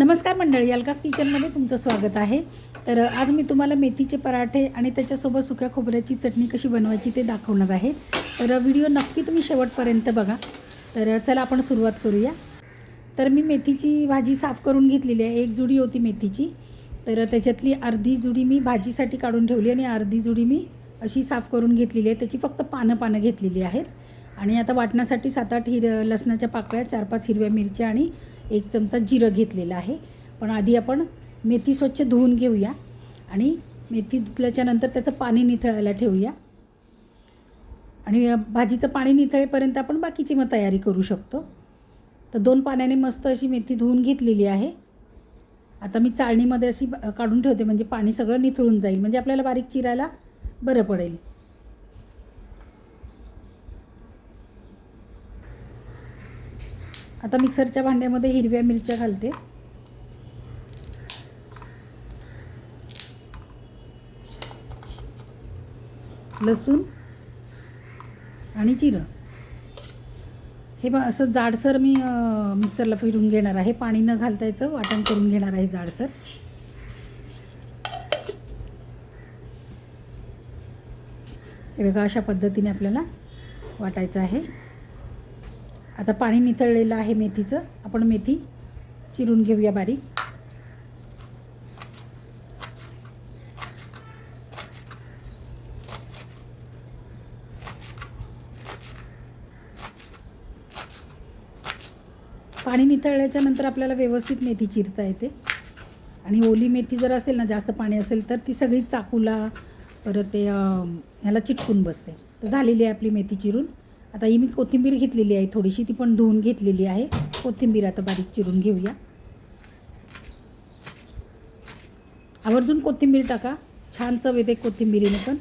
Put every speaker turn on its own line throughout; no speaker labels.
नमस्कार मंडळी अलकास किचनमध्ये तुमचं स्वागत आहे. तर आज मी तुम्हाला मेथीचे पराठे आणि त्याच्यासोबत सुक्या खोबऱ्याची चटणी कशी बनवायची ते दाखवणार आहे. तर व्हिडिओ नक्की तुम्ही शेवटपर्यंत बघा. तर चला आपण सुरुवात करूया. तर मी मेथीची भाजी साफ करून घेतलेली आहे. एक जुडी होती मेथीची. तर त्याच्यातली अर्धी जुडी मी भाजीसाठी काढून ठेवली आणि अर्धी जुडी मी अशी साफ करून घेतलेली आहे. त्याची फक्त पानं पानं घेतलेली आहेत. आणि आता वाटण्यासाठी सात आठ हिर लसणाच्या पाकळ्या चार पाच हिरव्या मिरच्या आणि एक चमचा जिरं घेतलेलं आहे. पण आधी आपण मेथी स्वच्छ धुवून घेऊया आणि मेथी धुतल्याच्यानंतर त्याचं पाणी निथळायला ठेवूया. आणि भाजीचं पाणी निथळेपर्यंत आपण बाकीची मग तयारी करू शकतो. तर दोन पाण्याने मस्त अशी मेथी धुवून घेतलेली आहे. आता मी चाळणीमध्ये अशी ब- काढून ठेवते म्हणजे पाणी सगळं निथळून जाईल म्हणजे आपल्याला बारीक चिरायला बरं पडेल. आता मिक्सरच्या भांड्यामध्ये हिरव्या मिरच्या घालते. लसूण आणि जिरं. हे ब असं जाडसर मी मिक्सरला फिरून घेणार आहे. पाणी न घालता याचं वाटण करून घेणार आहे जाडसर. हे बघा अशा पद्धतीने आपल्याला वाटायचं आहे. आता पाणी निथळलेलं आहे मेथीचं. आपण मेथी चिरून घेऊया बारीक. पाणी नितळल्याच्या नंतर आपल्याला व्यवस्थित मेथी चिरता येते. आणि ओली मेथी जर असेल ना जास्त पाणी असेल तर ती सगळी चाकूला परत ते ह्याला चिटकून बसते. तर झालेली आहे आपली मेथी चिरून. आता ही मी कोथिंबीर घेतलेली आहे थोडीशी ती पण धुवून घेतलेली आहे. कोथिंबीर आता बारीक चिरून घेऊया. आवर्जून कोथिंबीर टाका. छान चव येते कोथिंबीरीने पण.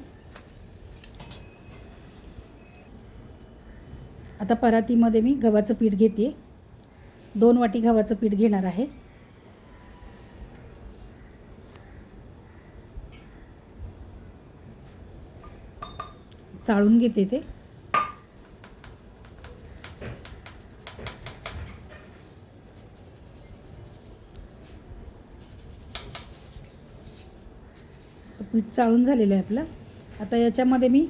आता परातीमध्ये मी गव्हाचं पीठ घेते. दोन वाटी गव्हाचं पीठ घेणार आहे. चाळून घेते ते. पीठ चाळून झालेलं आहे आपलं. आता याच्यामध्ये मी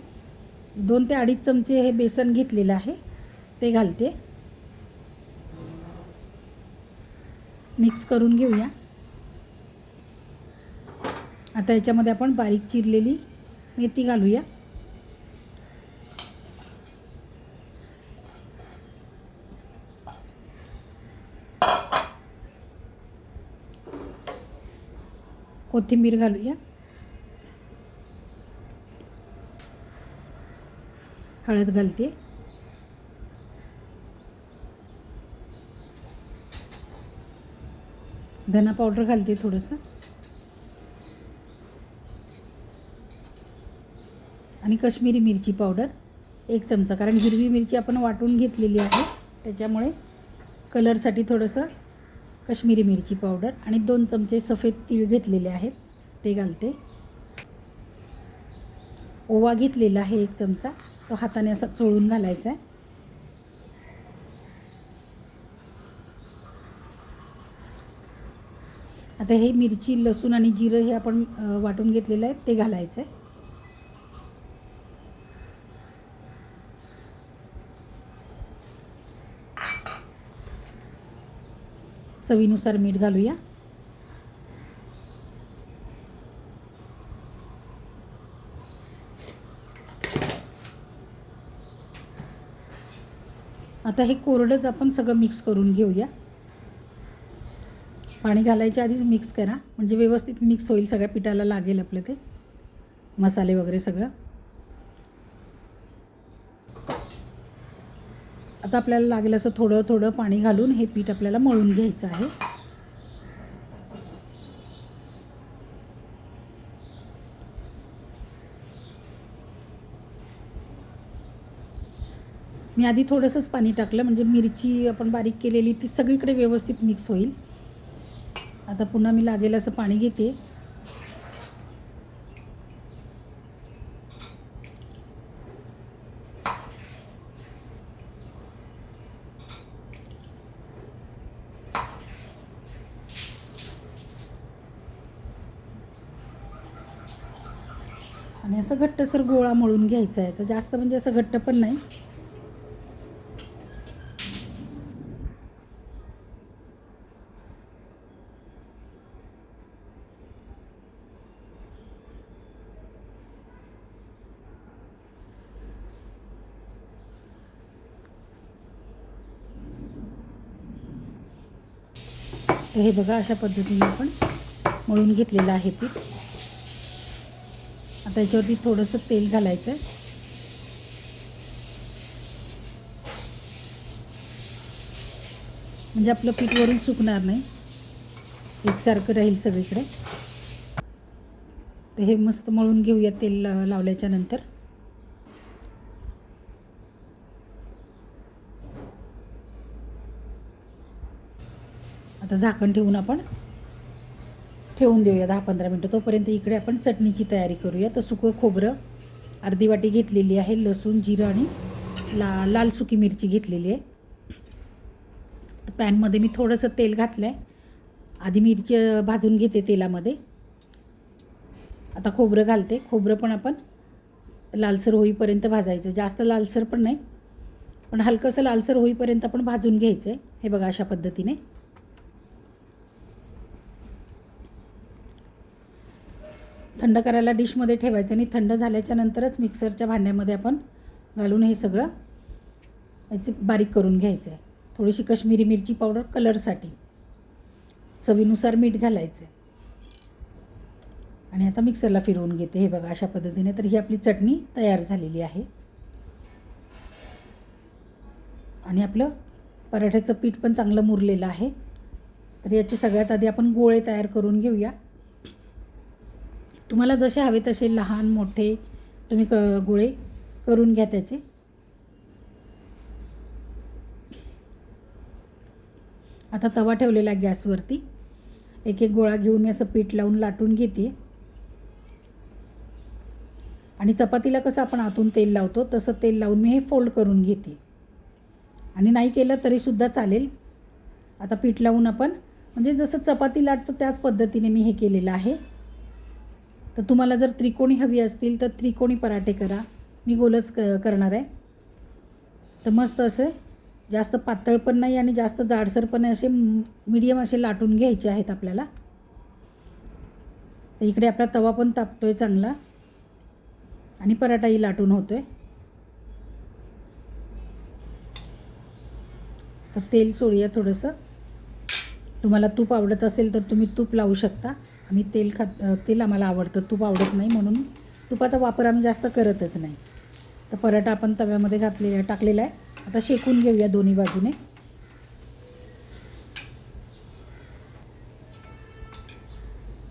दोन ते अडीच चमचे हे बेसन घेतलेलं आहे. ते घालते. मिक्स करून घेऊया. आता याच्यामध्ये आपण बारीक चिरलेली मेथी घालूया. कोथिंबीर घालूया. हळद घालते. धना पावडर घालते थोडंसं. आणि कश्मीरी मिरची पावडर एक चमचा कारण हिरवी मिरची आपण वाटून घेतलेली आहे त्याच्यामुळे कलरसाठी थोडंसं कश्मीरी मिरची पावडर आणि दोन चमचे सफेद तीळ घेतलेले आहेत ते घालते. ओवा घेतलेला आहे एक चमचा. तो हाताने असा चोळून घालायचा आहे आता हे मिरची लसूण आणि जिरं हे आपण वाटून घेतलेलं आहे ते घालायचं आहे चवीनुसार मीठ घालूया. आता हे कोरडंच आपण सगळं मिक्स करून घेऊया. पाणी घालायच्या आधीच मिक्स करा. म्हणजे व्यवस्थित मिक्स होईल सगळ्या पिठाला लागेल आपलं ते. मसाले वगैरे सगळं. आता आपल्याला लागेल असं थोडं थोडं पाणी घालून हे पीठ आपल्याला मळून घ्यायचं आहे. मी आधी थोडंसंच पाणी टाकलं म्हणजे मिरची आपण बारीक केलेली ती सगळीकडे व्यवस्थित मिक्स होईल. आता पुन्हा मी लागेल असं पाणी घेते. आणि असं घट्टसर गोळा मळून घ्यायचा तर जास्त म्हणजे असं घट्ट पण नाही. तर हे बघा अशा पद्धतीने आपण मळून घेतलेलं आहे पीठ. आता याच्यावरती थोडंसं तेल घालायचं आहे म्हणजे आपलं पीठ वरून सुकणार नाही. एकसारखं राहील सगळीकडे. तर हे मस्त मळून घेऊया तेल ला- लावल्याच्या नंतर. आता झाकण ठेवून आपण ठेवून देऊया दहा पंधरा मिनटं. तोपर्यंत इकडे आपण चटणीची तयारी करूया. तर सुकं खोबरं अर्धी वाटी घेतलेली आहे लसूण जिरं आणि ला लाल सुकी मिरची घेतलेली आहे. तर पॅनमध्ये मी थोडंसं तेल घातलं आहे आधी मिरची भाजून घेते तेलामध्ये. आता खोबरं घालते. खोबरं पण आपण लालसर होईपर्यंत भाजायचं. जास्त लालसर पण नाही. पण हलकंसं लालसर होईपर्यंत आपण भाजून घ्यायचं आहे हे बघा अशा पद्धतीने. थंड करायला डिशमध्ये ठेवायचं आणि थंड झाल्याच्या नंतरच मिक्सरच्या भांड्यामध्ये आपण घालून हे सगळं याचे बारीक करून घ्यायचं आहे थोडीशी कश्मीरी मिरची पावडर कलरसाठी. चवीनुसार मीठ घालायचं आहे आणि आता मिक्सरला फिरवून घेते. हे बघा अशा पद्धतीने तर ही आपली चटणी तयार झालेली आहे. आणि आपलं पराठ्याचं पीठ पण चांगलं मुरलेलं आहे. तर याचे सगळ्यात आधी आपण गोळे तयार करून घेऊया. तुम्हाला जसे हवे तसे लहान मोठे तुम्ही क गोळे करून घ्या त्याचे. आता तवा ठेवलेला आहे गॅसवरती. एक एक गोळा घेऊन मी असं पीठ लावून लाटून घेते. आणि चपातीला कसं आपण आतून तेल लावतो तसं तेल लावून मी हे फोल्ड करून घेते. आणि नाही केलं तरीसुद्धा चालेल. आता पीठ लावून आपण म्हणजे जसं चपाती लाटतो त्याच पद्धतीने मी हे केलेलं आहे. तर तुम्हाला जर त्रिकोणी हवी असतील तर त्रिकोणी पराठे करा. मी गोलच क करणार आहे. तर मस्त असे जास्त पातळ पण नाही आणि जास्त जाडसर पण नाही असे मीडियम असे लाटून घ्यायचे आहेत आपल्याला. तर इकडे आपला तवा पण तापतो आहे चांगला. आणि पराठाही लाटून होतो आहे तर तेल सोडूया थोडंसं. तुम्हाला तूप आवडत असेल तर तुम्ही तूप लावू शकता. आम्ही तेल खात तेल आम्हाला आवडतं. तूप आवडत नाही म्हणून तुपाचा वापर आम्ही जास्त करतच नाही. तर पराठा आपण तव्यामध्ये घातलेला टाकलेला आहे. आता शेकून घेऊया दोन्ही बाजूने.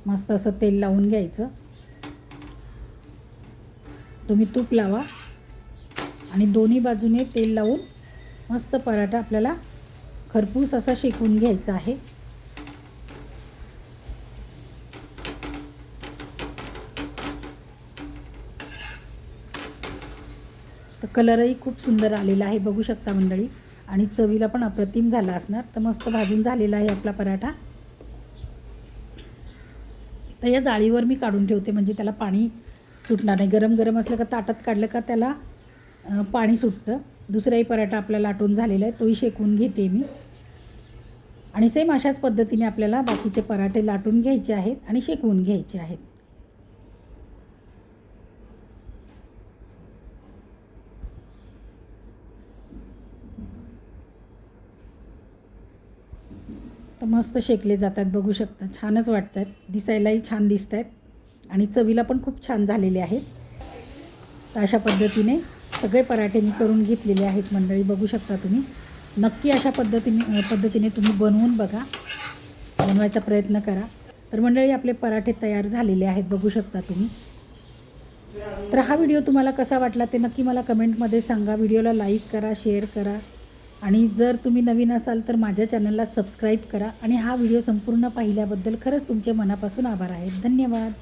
मस्त असं तेल लावून घ्यायचं. तुम्ही तूप लावा. आणि दोन्ही बाजूने तेल लावून मस्त पराठा आपल्याला खरपूस असा शेकून घ्यायचा आहे. तर कलरही खूप सुंदर आलेला आहे बघू शकता मंडळी. आणि चवीला पण अप्रतिम झाला असणार. तर मस्त भाजून झालेला आहे आपला पराठा. तर या जाळीवर मी काढून ठेवते म्हणजे त्याला पाणी सुटणार नाही. गरम गरम असलं का ताटात काढलं का त्याला पाणी सुटतं. दुसराही पराठा आपला लाटून झालेला आहे तोही शेकून घेते मी. आणि सेम अशाच पद्धतीने आपल्याला बाकीचे पराठे लाटून घ्यायचे आहेत आणि शेकवून घ्यायचे आहेत. तर मस्त शेकले जातात बघू शकता. छानच वाटतात. दिसायलाही छान दिसत आहेत आणि चवीला पण खूप छान झालेले आहेत. तर अशा पद्धतीने सगळे पराठे मी करून घेतलेले आहेत मंडळी बघू शकता तुम्ही. नक्की अशा पद्धतीने पद्धतीने तुम्ही बनवून बघा. बनवायचा प्रयत्न करा. तर मंडळी आपले पराठे तयार झालेले आहेत बघू शकता तुम्ही. तर हा व्हिडिओ तुम्हाला कसा वाटला ते नक्की मला कमेंटमध्ये सांगा. व्हिडिओला लाईक करा शेअर करा. आणि जर तुम्ही नवीन असाल तर माझ्या चॅनलला सबस्क्राईब करा आणि हा व्हिडिओ संपूर्ण पाहिल्याबद्दल खरंच तुमचे मनापासून आभार आहेत धन्यवाद.